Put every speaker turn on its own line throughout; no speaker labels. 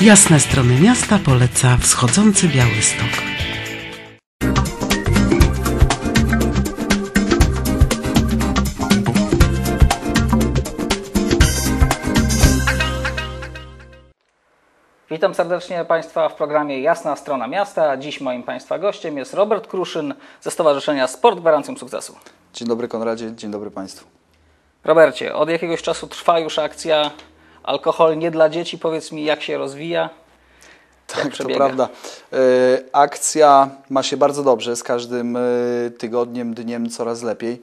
Jasne strony miasta poleca wschodzący Białystok.
Witam serdecznie Państwa w programie Jasna Strona Miasta. Dziś moim Państwa gościem jest Robert Kruszyn ze Stowarzyszenia Sport Gwarancją Sukcesu.
Dzień dobry Konradzie, dzień dobry Państwu.
Robercie, od jakiegoś czasu trwa już akcja Alkohol nie dla dzieci. Powiedz mi, jak się rozwija?
Tak, to prawda. E, akcja ma się bardzo dobrze, z każdym e, tygodniem, dniem coraz lepiej.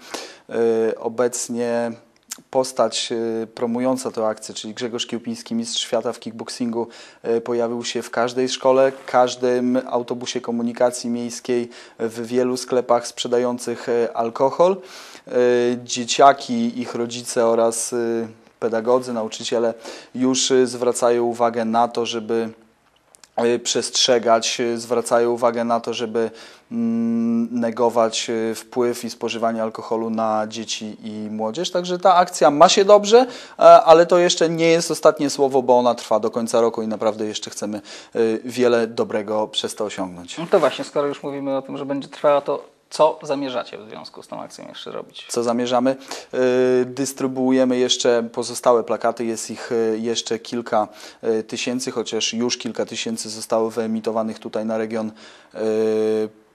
E, obecnie postać promująca tę akcję, czyli Grzegorz Kiełpiński, mistrz świata w kickboxingu, pojawił się w każdej szkole, każdym autobusie komunikacji miejskiej, w wielu sklepach sprzedających alkohol. Dzieciaki, ich rodzice oraz pedagodzy, nauczyciele już zwracają uwagę na to, żeby E, przestrzegać, e, zwracają uwagę na to, żeby mm, negować e, wpływ i spożywanie alkoholu na dzieci i młodzież. Także ta akcja ma się dobrze, ale to jeszcze nie jest ostatnie słowo, bo ona trwa do końca roku i naprawdę jeszcze chcemy wiele dobrego przez to osiągnąć.
No to właśnie, skoro już mówimy o tym, że będzie trwała, to co zamierzacie w związku z tą akcją jeszcze robić?
Co zamierzamy? Y, dystrybuujemy jeszcze pozostałe plakaty, jest ich y, jeszcze kilka y, tysięcy, chociaż już kilka tysięcy zostało wyemitowanych tutaj na region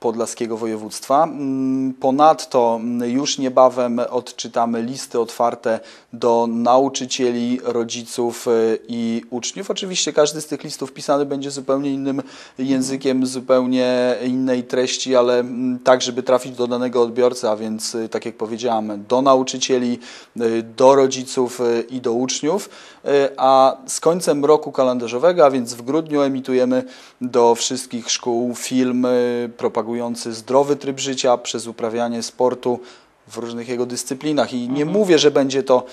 Podlaskiego Województwa. Mm, ponadto mm, już niebawem odczytamy listy otwarte do nauczycieli, rodziców y, i uczniów. Oczywiście każdy z tych listów pisany będzie zupełnie innym językiem, zupełnie innej treści, ale mm, tak, żeby trafić do danego odbiorcy, a więc y, tak jak powiedziałem, do nauczycieli, y, do rodziców i do uczniów. A z końcem roku kalendarzowego, a więc w grudniu emitujemy do wszystkich szkół film propagujący zdrowy tryb życia przez uprawianie sportu w różnych jego dyscyplinach. I nie mhm. mówię, że będzie, to,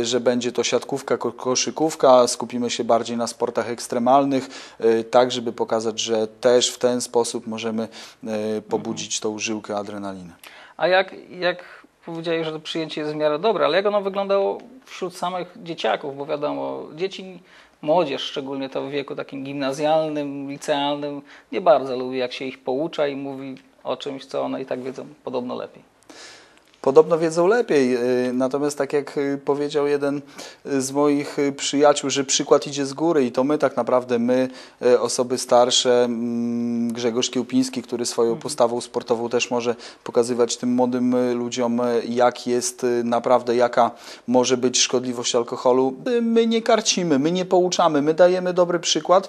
e, że będzie to siatkówka, koszykówka, skupimy się bardziej na sportach ekstremalnych, e, tak żeby pokazać, że też w ten sposób możemy e, pobudzić mhm. tą żyłkę adrenaliny.
A jak, jak powiedziałeś, że to przyjęcie jest w miarę dobre, ale jak ono wyglądało wśród samych dzieciaków, bo wiadomo, dzieci młodzież, szczególnie to w wieku takim gimnazjalnym, licealnym, nie bardzo lubi, jak się ich poucza i mówi o czymś, co one i tak wiedzą podobno lepiej.
Podobno wiedzą lepiej, y, natomiast tak jak y, powiedział jeden z moich y, przyjaciół, że przykład idzie z góry i to my tak naprawdę, my osoby starsze, mm, Grzegorz Kiełpiński, który swoją mhm. postawą sportową też może pokazywać tym młodym ludziom, jak jest naprawdę, jaka może być szkodliwość alkoholu. My nie karcimy, my nie pouczamy, my dajemy dobry przykład,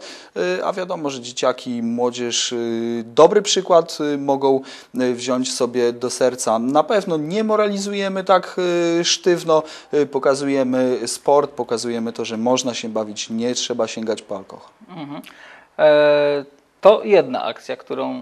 a wiadomo, że dzieciaki, młodzież dobry przykład mogą wziąć sobie do serca. Na pewno nie moralizujemy tak y, sztywno, y, pokazujemy sport, pokazujemy to, że można się bawić, nie trzeba sięgać po alkohol. Mhm.
E, to jedna akcja, którą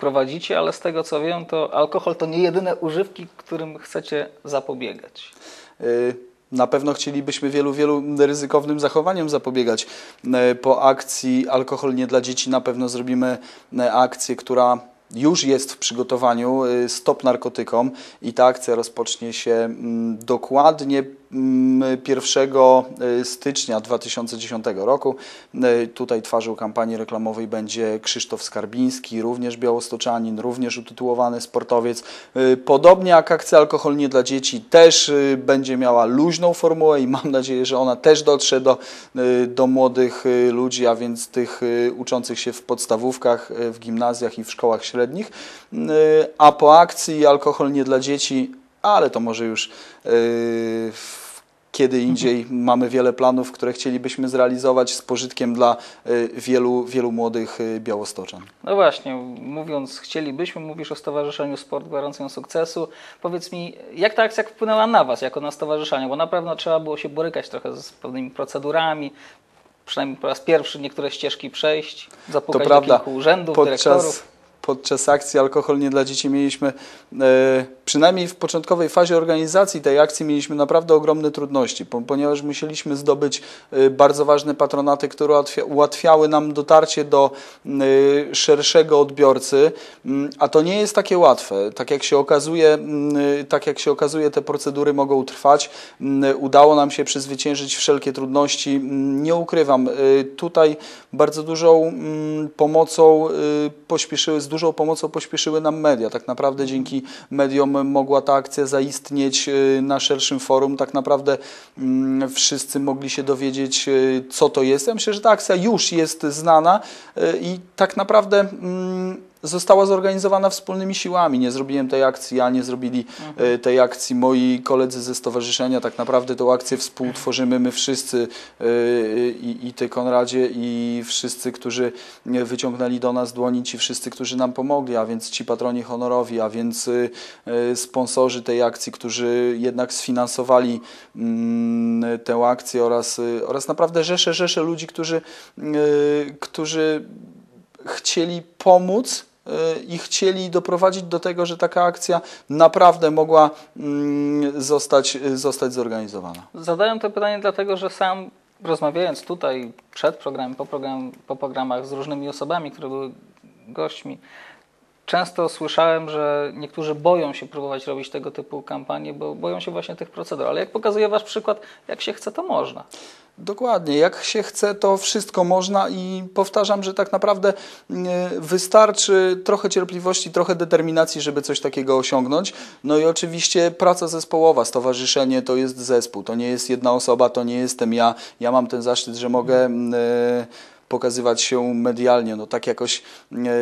prowadzicie, ale z tego co wiem, to alkohol to nie jedyne używki, którym chcecie zapobiegać.
Y, na pewno chcielibyśmy wielu, wielu ryzykownym zachowaniom zapobiegać. E, po akcji Alkohol nie dla dzieci na pewno zrobimy e, akcję, która już jest w przygotowaniu y, stop narkotykom i ta akcja rozpocznie się mm, dokładnie 1 y, stycznia 2010 roku. Y, tutaj twarzą kampanii reklamowej będzie Krzysztof Skarbiński, również białostoczanin, również utytułowany sportowiec. Podobnie jak akcja Alkohol nie dla dzieci też będzie miała luźną formułę i mam nadzieję, że ona też dotrze do, do młodych ludzi, a więc tych uczących się w podstawówkach, w gimnazjach i w szkołach średnich y, a po akcji alkohol nie dla dzieci, ale to może już y, kiedy indziej mamy wiele planów, które chcielibyśmy zrealizować z pożytkiem dla y, wielu, wielu młodych białostoczan.
No właśnie, mówiąc chcielibyśmy, mówisz o Stowarzyszeniu Sport Gwarancją Sukcesu. Powiedz mi, jak ta akcja wpłynęła na Was jako na stowarzyszenie? Bo na pewno trzeba było się borykać trochę z pewnymi procedurami, przynajmniej po raz pierwszy niektóre ścieżki przejść, zapukać to prawda. do kilku urzędów,
podczas,
dyrektorów
podczas akcji Alkohol nie dla dzieci mieliśmy, e, przynajmniej w początkowej fazie organizacji tej akcji mieliśmy naprawdę ogromne trudności, po, ponieważ musieliśmy zdobyć e, bardzo ważne patronaty, które ułatwia, ułatwiały nam dotarcie do e, szerszego odbiorcy, mm, a to nie jest takie łatwe. Tak jak się okazuje, mm, tak jak się okazuje te procedury mogą trwać. Mm, Udało nam się przezwyciężyć wszelkie trudności. Nie ukrywam, tutaj bardzo dużą pomocą pośpieszyły, z dużą pomocą pośpieszyły nam media. Tak naprawdę dzięki mediom mogła ta akcja zaistnieć y, na szerszym forum. Tak naprawdę mm, wszyscy mogli się dowiedzieć, y, co to jest. Ja myślę, że ta akcja już jest znana y, i tak naprawdę mm, została zorganizowana wspólnymi siłami. Nie zrobiłem tej akcji, ja nie zrobili e, tej akcji moi koledzy ze stowarzyszenia. Tak naprawdę tą akcję współtworzymy my wszyscy e, i, i ty Konradzie i wszyscy, którzy wyciągnęli do nas dłoni, ci wszyscy, którzy nam pomogli, a więc ci patroni honorowi, a więc e, sponsorzy tej akcji, którzy jednak sfinansowali mm, tę akcję oraz, oraz naprawdę rzesze, rzesze ludzi, którzy, którzy chcieli pomóc y, i chcieli doprowadzić do tego, że taka akcja naprawdę mogła mm, zostać, zostać zorganizowana.
Zadaję to pytanie dlatego, że sam rozmawiając tutaj przed programem, po, program, po programach z różnymi osobami, które były gośćmi, często słyszałem, że niektórzy boją się próbować robić tego typu kampanie, bo boją się właśnie tych procedur. Ale jak pokazuje Wasz przykład, jak się chce, to można.
Dokładnie, jak się chce, to wszystko można i powtarzam, że tak naprawdę y, wystarczy trochę cierpliwości, trochę determinacji, żeby coś takiego osiągnąć. No i oczywiście praca zespołowa, stowarzyszenie to jest zespół, to nie jest jedna osoba, to nie jestem ja. Ja mam ten zaszczyt, że mogę y, pokazywać się medialnie. No tak jakoś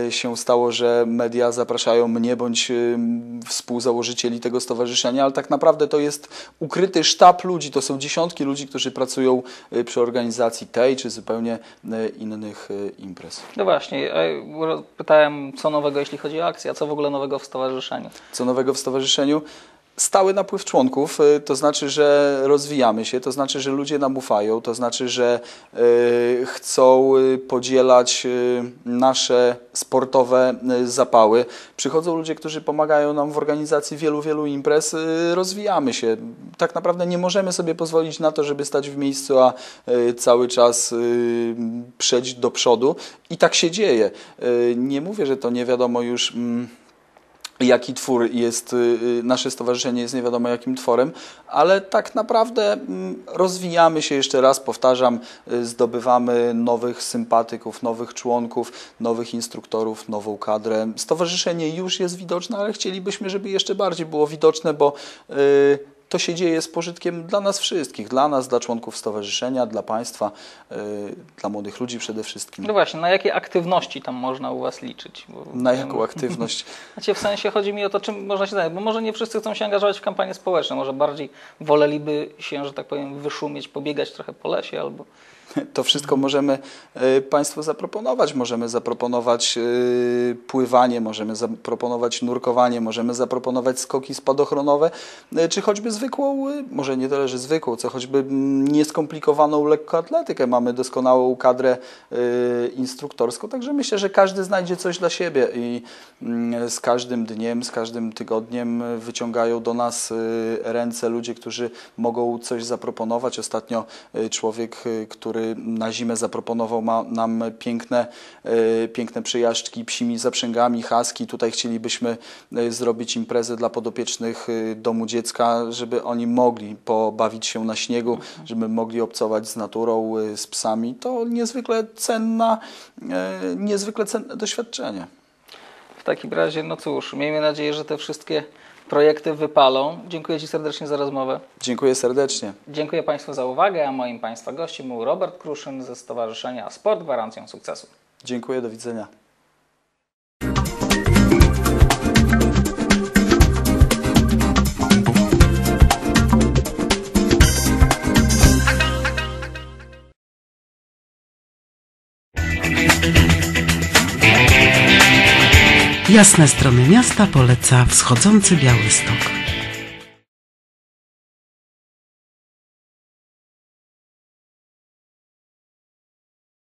e, się stało, że media zapraszają mnie bądź e, współzałożycieli tego stowarzyszenia, ale tak naprawdę to jest ukryty sztab ludzi, to są dziesiątki ludzi, którzy pracują e, przy organizacji tej czy zupełnie innych imprez.
No właśnie, pytałem, co nowego, jeśli chodzi o akcję, a co w ogóle nowego w stowarzyszeniu.
Co nowego w stowarzyszeniu? Stały napływ członków, y, to znaczy, że rozwijamy się, to znaczy, że ludzie nam ufają, to znaczy, że y, chcą y, podzielać nasze sportowe zapały. Przychodzą ludzie, którzy pomagają nam w organizacji wielu, wielu imprez, rozwijamy się. Tak naprawdę nie możemy sobie pozwolić na to, żeby stać w miejscu, a cały czas przejść do przodu i tak się dzieje. Nie mówię, że to nie wiadomo już... jaki twór jest, y, y, nasze stowarzyszenie jest nie wiadomo jakim tworem, ale tak naprawdę mm, rozwijamy się jeszcze raz, powtarzam, y, zdobywamy nowych sympatyków, nowych członków, nowych instruktorów, nową kadrę. Stowarzyszenie już jest widoczne, ale chcielibyśmy, żeby jeszcze bardziej było widoczne, bo to się dzieje z pożytkiem dla nas wszystkich, dla nas, dla członków stowarzyszenia, dla państwa, y, dla młodych ludzi przede wszystkim.
No właśnie, na jakie aktywności tam można u Was liczyć? Bo
Na
wiem-
jaką aktywność?
Znaczy w sensie chodzi mi o to, czym można się zająć, bo może nie wszyscy chcą się angażować w kampanie społeczne, może bardziej woleliby się, że tak powiem, wyszumieć, pobiegać trochę po lesie albo...
To wszystko możemy e, Państwu zaproponować. Możemy zaproponować e, pływanie, możemy zaproponować nurkowanie, możemy zaproponować skoki spadochronowe, e, czy choćby zwykłą, może nie tyle, że zwykłą, co choćby mm, nieskomplikowaną lekkoatletykę. Mamy doskonałą kadrę instruktorską, także myślę, że każdy znajdzie coś dla siebie i mm, z każdym dniem, z każdym tygodniem wyciągają do nas ręce ludzie, którzy mogą coś zaproponować. Ostatnio człowiek, e, na zimę zaproponował ma, nam piękne, e, piękne przejażdżki psimi zaprzęgami, haski. Tutaj chcielibyśmy e, zrobić imprezę dla podopiecznych e, domu dziecka, żeby oni mogli pobawić się na śniegu, żeby mogli obcować z naturą, z psami. To niezwykle cenna, niezwykle cenne doświadczenie.
W takim razie, no cóż, miejmy nadzieję, że te wszystkie projekty wypalą. Dziękuję Ci serdecznie za rozmowę.
Dziękuję serdecznie.
Dziękuję Państwu za uwagę, a moim Państwa gościem był Robert Kruszyn ze Stowarzyszenia Sport Gwarancją Sukcesu.
Dziękuję, do widzenia.
Jasne strony miasta poleca wschodzący Białystok.